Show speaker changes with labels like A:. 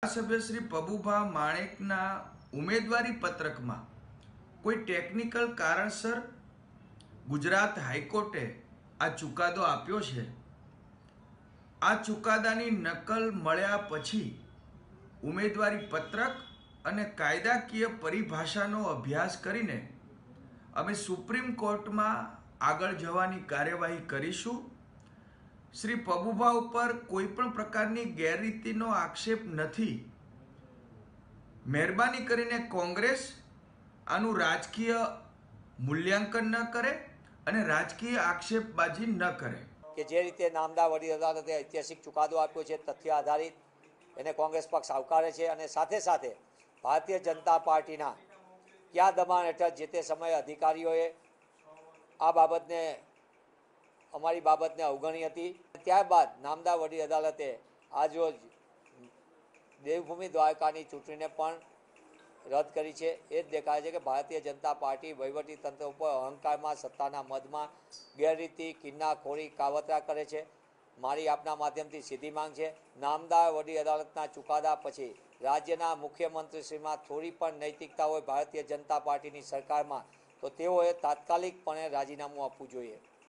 A: ધારાસભ્ય શ્રી પબુભા માણેકના ઉમેદવારી પત્રકમાં કોઈ ટેકનિકલ કારણસર ગુજરાત હાઈકોર્ટે આ ચુકાદો આપ્યો છે. આ ચુકાદાની નકલ મળ્યા પછી ઉમેદવારી પત્રક અને કાયદાકીય પરિભાષાનો અભ્યાસ કરીને અમે સુપ્રીમ કોર્ટમાં આગળ જવાની કાર્યવાહી કરીશું. શ્રી પબુભા ઉપર કોઈ પણ પ્રકારની ગેરરીતિનો આક્ષેપ નથી. મહેરબાની કરીને કોંગ્રેસ આનું રાજકીય મૂલ્યાંકન ન કરે અને રાજકીય આક્ષેપબાજી ન કરે.
B: કે જે રીતે નામદા વડી અદાલતે ઐતિહાસિક ચુકાદો આપ્યો છે તથ્ય આધારિત, એને કોંગ્રેસ પક્ષ આવકારે છે અને સાથે સાથે ભારતીય જનતા પાર્ટીના કયા દબાણ હેઠળ જે તે સમયે અધિકારીઓએ આ બાબતને અમારી બાબતને અવગણી હતી. ત્યારબાદ નામદા વડી અદાલતે આજરોજ દેવભૂમિ દ્વારકાની ચૂંટણીને પણ રદ કરી છે. એ જ દેખાય છે કે ભારતીય જનતા પાર્ટી વહીવટી તંત્ર ઉપર અહંકારમાં, સત્તાના મદમાં ગેરરીતિ, કિન્નાખોરી, કાવતરા કરે છે. મારી આપના માધ્યમથી સીધી માંગ છે. નામદાર વડી અદાલતના ચુકાદા પછી રાજ્યના મુખ્યમંત્રીશ્રીમાં થોડી પણ નૈતિકતા હોય ભારતીય જનતા પાર્ટીની સરકારમાં, તો તેઓએ તાત્કાલિકપણે રાજીનામું આપવું જોઈએ.